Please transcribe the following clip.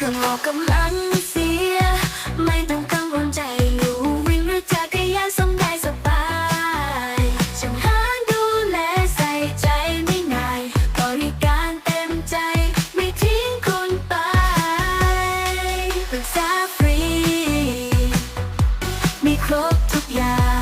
เครื่องโลกกำลังเสีย ไม่ต้องกังวลใจอยู่ วิ่งหรือจักรยานสมได้สบายช่างหาดูแลใส่ใจไม่นายบริการเต็มใจ ไม่ทิ้งคุณไปปรึกษาฟรี มีครบทุกอย่าง